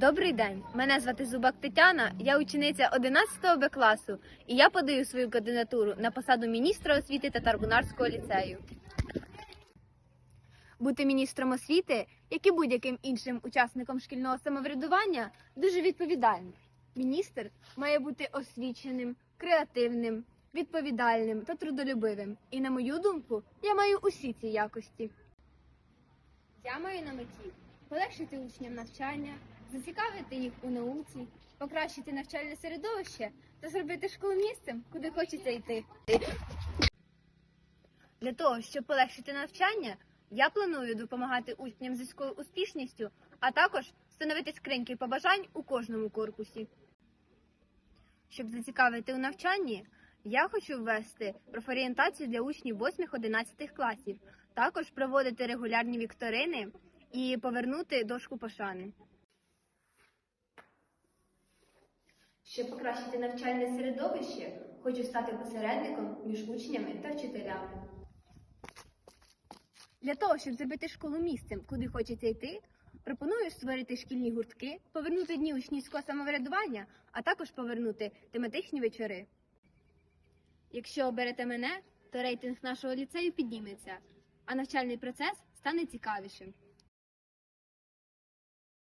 Добрий день, мене звати Зубак Тетяна, я учениця 11 Б класу, і я подаю свою кандидатуру на посаду міністра освіти Татарбунарського ліцею. Бути міністром освіти, як і будь-яким іншим учасником шкільного самоврядування, дуже відповідально. Міністр має бути освіченим, креативним, відповідальним та трудолюбивим. І на мою думку, я маю усі ці якості. Я маю на меті полегшити учням навчання, зацікавити їх у науці, покращити навчальне середовище та зробити школу місцем, куди хочеться йти. Для того, щоб полегшити навчання, я планую допомагати учням зі школи успішністю, а також встановити скриньки побажань у кожному корпусі. Щоб зацікавити у навчанні, я хочу ввести профорієнтацію для учнів 8-11 класів, також проводити регулярні вікторини і повернути дошку пошани. Щоб покращити навчальне середовище, хочу стати посередником між учнями та вчителями. Для того, щоб зробити школу місцем, куди хочеться йти, пропоную створити шкільні гуртки, повернути дні учнівського самоврядування, а також повернути тематичні вечори. Якщо оберете мене, то рейтинг нашого ліцею підніметься, а навчальний процес стане цікавішим.